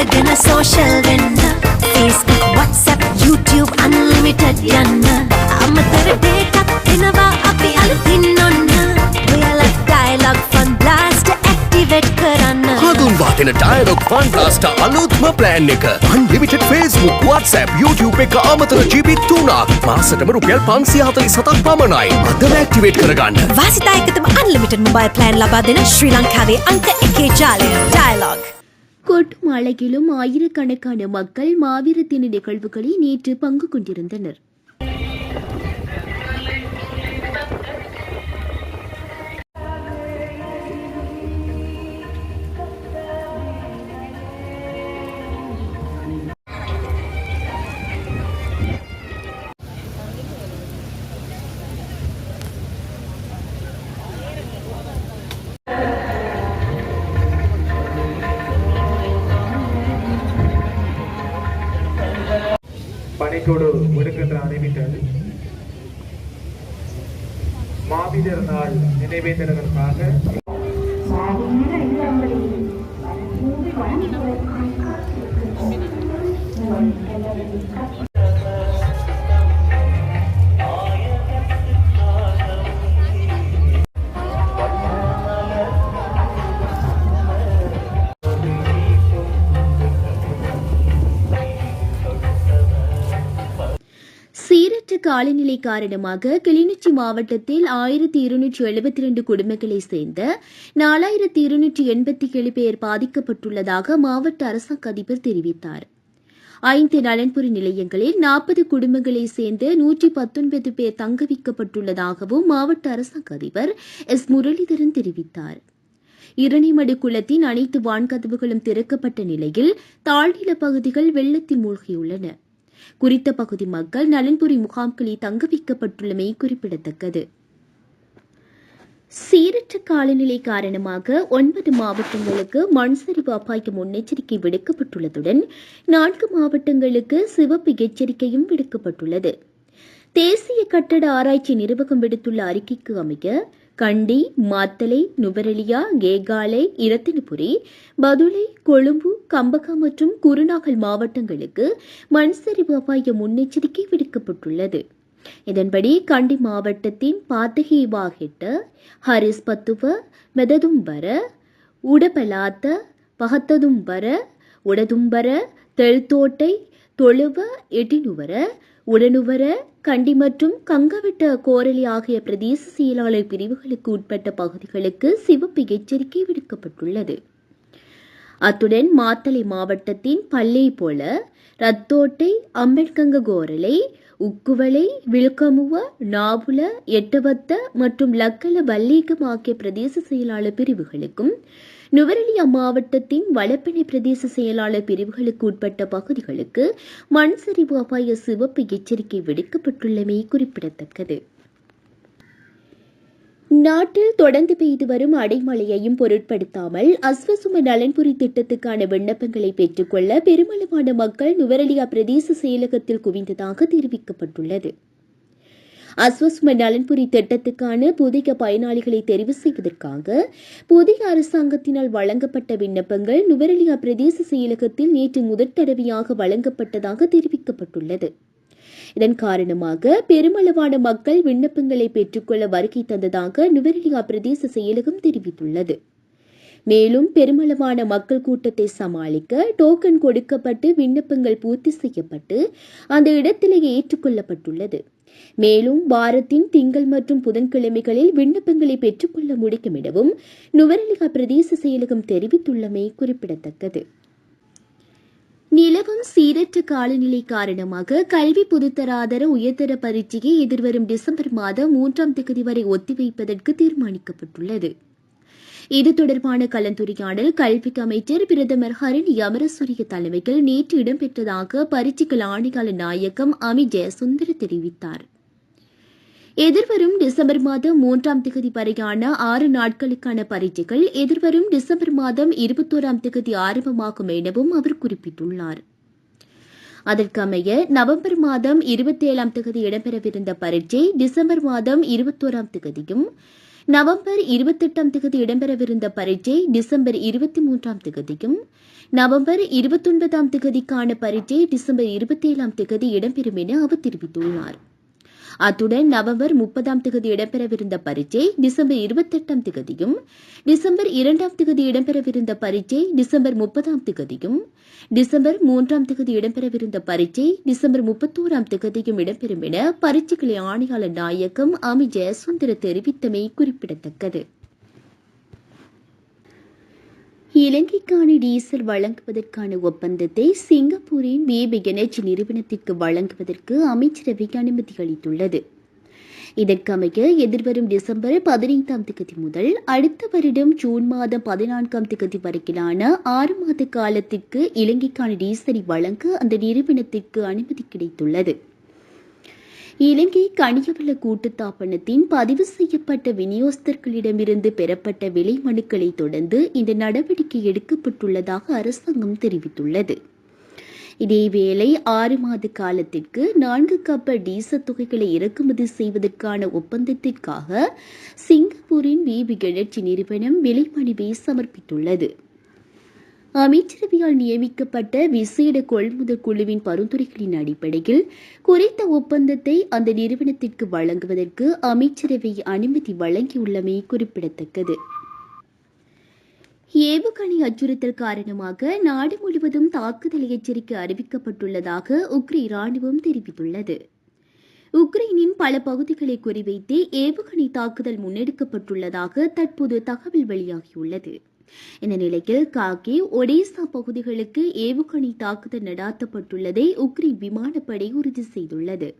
අරගෙන සෝෂල් වෙන්න Facebook WhatsApp YouTube unlimited යන්න අමතර දෙකක් එනවා අපි අලුතින් ඔන්න ඔයාලා dialogue fun blast activate කරන්න හඳුන්වාගෙන dialogue fun blast අලුත්ම plan එක. Unlimited Facebook WhatsApp YouTube එක අමතර GB 3ක් මාසටම රුපියල් 547ක් පමණයි. අදම activate කරගන්න. වාසිතා එකතම unlimited mobile plan ලබා දෙන ශ්‍රී ලංකාවේ අංක එකේ ජාලය. Dialogue. கொட்டும் அழகிலும் ஆயிரக்கணக்கான மக்கள் மாவீர தின நிகழ்வுகளில் நேற்று பங்கு கொண்டிருந்தனர். பணிக்கொடு விடுக்கின்ற அறிவித்தல் மாவீரர் நாள் நினைவேந்தல்களுக்காக சீரற்ற காலநிலை காரணமாக கிளிநொச்சி மாவட்டத்தில் ஆயிரத்தி இருநூற்றி எழுபத்தி ரெண்டு குடும்பங்களைச் சேர்ந்த நாலாயிரத்தி இருநூற்றி எண்பத்தி ஏழு பேர் பாதிக்கப்பட்டுள்ளதாக மாவட்ட அரசாங்க அதிபர் தெரிவித்தார். ஐந்து நலன்புரி நிலையங்களில் நாற்பது குடும்பங்களைச் சேர்ந்து நூற்றி பத்தொன்பது பேர் தங்க வைக்கப்பட்டுள்ளதாகவும் மாவட்ட அரசாங்க அதிபர் எஸ். முரளிதரன் தெரிவித்தார். இரணிமடு குளத்தின் அனைத்து வான்கதவுகளும் திறக்கப்பட்ட நிலையில் தாழ்நில பகுதிகள் வெள்ளத்தில் மூழ்கியுள்ளன. குறித்த பகுதி மக்கள் நலன்புரி முகாம்களில் தங்க வைக்கப்பட்டுள்ளமை குறிப்பிடத்தக்கது. சீரற்ற காலநிலை காரணமாக ஒன்பது மாவட்டங்களுக்கு மண் சரிவு அபாய முன்னெச்சரிக்கை விடுக்கப்பட்டுள்ளதுடன் நான்கு மாவட்டங்களுக்கு சிவப்பு எச்சரிக்கையும் விடுக்கப்பட்டுள்ளது. தேசிய கட்டட ஆராய்ச்சி நிறுவகம் விடுத்துள்ள அறிக்கைக்கு அமைய கண்டி மாத்தலை நுவரெலியா கேகாலை இரத்தினபுரி பதுளை கொழும்பு கம்பகா மற்றும் குருநாகல் மாவட்டங்களுக்கு மண் சரிவு அபாய முன்னெச்சரிக்கை விடுக்கப்பட்டுள்ளது. இதன்படி கண்டி மாவட்டத்தின் பாத்தகி வாகெட்ட ஹரிஸ் பத்துவ மெததும்பர உடபலாத்த பகத்ததும்பர உடதும்பர தெழ்தோட்டை தொழுவ எட்டினுவர உடனுவர கண்டி மற்றும் கங்கவெட்ட கோரளி ஆகிய பிரதேச செயலாளர் பிரிவுகளுக்கு உட்பட்ட பகுதிகளுக்கு சிவப்பு எச்சரிக்கை விடுக்கப்பட்டுள்ளது. அத்துடன் மாத்தளை மாவட்டத்தின் பல்லை போல ரத்தோட்டை அம்பேத்கங்க கோரலை உக்குவளை விழுக்கமுவ நாவுல எட்டவத்த மற்றும் லக்கல வல்லீகம் ஆகிய பிரதேச செயலாளர் பிரிவுகளுக்கும் நுவரெலியா மாவட்டத்தின் வளப்பிணை பிரதேச செயலாளர் பிரிவுகளுக்கு உட்பட்ட பகுதிகளுக்கு மண் சரிவு அபாய சிவப்பு எச்சரிக்கை விடுக்கப்பட்டுள்ளமை குறிப்பிடத்தக்கது. நாட்டில் தொடர்ந்து பெய்து வரும் அடைமழையையும் பொருட்படுத்தாமல் அஸ்வசும நலன்புரி திட்டத்துக்கான விண்ணப்பங்களை பெற்றுக்கொள்ள பெருமளவான மக்கள் நுவரெலியா பிரதேச செயலகத்தில் குவிந்ததாக தெரிவிக்கப்பட்டுள்ளது. அஸ்வஸ்ம நலன்புரி திட்டத்துக்கான புதிய பயனாளிகளை தெரிவு செய்வதற்காக புதிய அரசாங்கத்தினால் வழங்கப்பட்ட விண்ணப்பங்கள் நுவரெலியா பிரதேச செயலகத்தில் நேற்று முதற் தடவையாக வழங்கப்பட்டதாக தெரிவிக்கப்பட்டுள்ளது. இதன் காரணமாக பெருமளவான மக்கள் விண்ணப்பங்களை பெற்றுக்கொள்ள வருகை தந்ததாக நுவரெலியா பிரதேச செயலகம் தெரிவித்துள்ளது. மேலும் பெருமளவான மக்கள் கூட்டத்தை சமாளிக்க டோக்கன் கொடுக்கப்பட்டு விண்ணப்பங்கள் பூர்த்தி செய்யப்பட்டு அந்த இடத்திலேயே ஏற்றுக்கொள்ளப்பட்டுள்ளது. மேலும் வாரத்தின் திங்கள் மற்றும் புதன்கிழமைகளில் விண்ணப்பங்களை பெற்றுக்கொள்ள முடியும் எனவும் பிரதேச செயலகம் தெரிவித்துள்ளமை குறிப்பிடத்தக்கது. நிலவும் சீரற்ற காலநிலை காரணமாக கல்வி பொதுத்தராதர உயர்தர பரீட்சையை எதிர்வரும் டிசம்பர் மாதம் மூன்றாம் தேதி வரை ஒத்திவைப்பதற்கு தீர்மானிக்கப்பட்டுள்ளது. இது தொடர்பான கலந்துரையாடல் கல்விக்கு அமைச்சர் பிரதமர் ஹரணி அமரசூரிய தலைமையில் நேற்று இடம்பெற்றதாக பரீட்சைகள் ஆணையாளர் நாயகம் அமித் ஜெயசுந்தர் தெரிவித்தார். எதிர்வரும் டிசம்பர் மாதம் மூன்றாம் தேதி வரையான ஆறு நாட்களுக்கான பரீட்சைகள் எதிர்வரும் டிசம்பர் மாதம் இருபத்தோராம் தேதி ஆரம்பமாகும் எனவும் அவர் குறிப்பிட்டுள்ளார். அதற்கமைய நவம்பர் மாதம் இருபத்தி ஏழாம் தேதி இடம்பெறவிருந்த பரீட்சை டிசம்பர் மாதம் இருபத்தோராம் தேதியும் நவம்பர் இருபத்தெட்டாம் திகதி இடம்பெறவிருந்த பரீட்சை டிசம்பர் இருபத்தி மூன்றாம் திகதியும் நவம்பர் இருபத்தொன்பதாம் திகதிக்கான பரீட்சை டிசம்பர் இருபத்தேழாம் திகதி இடம்பெறும் என அவர் தெரிவித்துள்ளார். அத்துடன் நவம்பர் முப்பதாம் தேதி இடம்பெறவிருந்த பரீட்சை டிசம்பர் இருபத்தெட்டாம் திகதியும் டிசம்பர் இரண்டாம் தேதி இடம்பெறவிருந்த பரீட்சை டிசம்பர் முப்பதாம் தேதியும் டிசம்பர் மூன்றாம் தேதி இடம்பெறவிருந்த பரீட்சை டிசம்பர் முப்பத்தோராம் திகதியும் இடம்பெறும் என பரீட்சைகளை ஆணையாளர் நாயகம் அமி ஜெயசுந்தர தெரிவித்தமை குறிப்பிடத்தக்கது. இலங்கைக்கான டீசல் வழங்குவதற்கான ஒப்பந்தத்தை சிங்கப்பூரின் பிபி எனர்ஜி நிறுவனத்திற்கு வழங்குவதற்கு அமைச்சரவை அனுமதி அளித்துள்ளது. இதற்கமைய எதிர்வரும் டிசம்பர் பதினைந்தாம் திகதி முதல் அடுத்த வருடம் ஜூன் மாதம் பதினான்காம் திகதி வரையிலான ஆறு மாத காலத்திற்கு இலங்கைக்கான டீசலை வழங்க அந்த நிறுவனத்திற்கு அனுமதி கிடைத்துள்ளது. இலங்கை கனியவள கூட்டுத்தாபனத்தின் பதிவு செய்யப்பட்ட விநியோகஸ்தர்களிடமிருந்து பெறப்பட்ட விலை மனுக்களை தொடர்ந்து இந்த நடவடிக்கை எடுக்கப்பட்டுள்ளதாக அரசாங்கம் தெரிவித்துள்ளது. இதேவேளை ஆறு மாத காலத்திற்கு நான்கு கப்ப டீசல் தொகைகளை இறக்குமதி செய்வதற்கான ஒப்பந்தத்திற்காக சிங்கப்பூரின் விபி கிளர்ச்சி நிறுவனம் விலைமனுவை சமர்ப்பித்துள்ளது. அமைச்சரவையால் நியமிக்கப்பட்ட விசேட கொள்முதல் குழுவின் பரிந்துரைகளின் அடிப்படையில் குறித்த ஒப்பந்தத்தை அந்த நிறுவனத்திற்கு வழங்குவதற்கு அமைச்சரவை அனுமதி வழங்கியுள்ளமை குறிப்பிடத்தக்கது. ஏவுகணை அச்சுறுத்தல் காரணமாக நாடு முழுவதும் தாக்குதல் எச்சரிக்கை அறிவிக்கப்பட்டுள்ளதாக உக்ரைன் ராணுவம் தெரிவித்துள்ளது. உக்ரைனின் பல பகுதிகளை குறிவைத்து ஏவுகணை தாக்குதல் முன்னெடுக்கப்பட்டுள்ளதாக தற்போது தகவல் வெளியாகியுள்ளது. இந்த நிலையில் காக்கி ஒடிசா பகுதிகளுக்கு ஏவுகணை தாக்குதல் நடாத்தப்பட்டுள்ளதை உக்ரைன் விமானப்படை உறுதி செய்துள்ளது.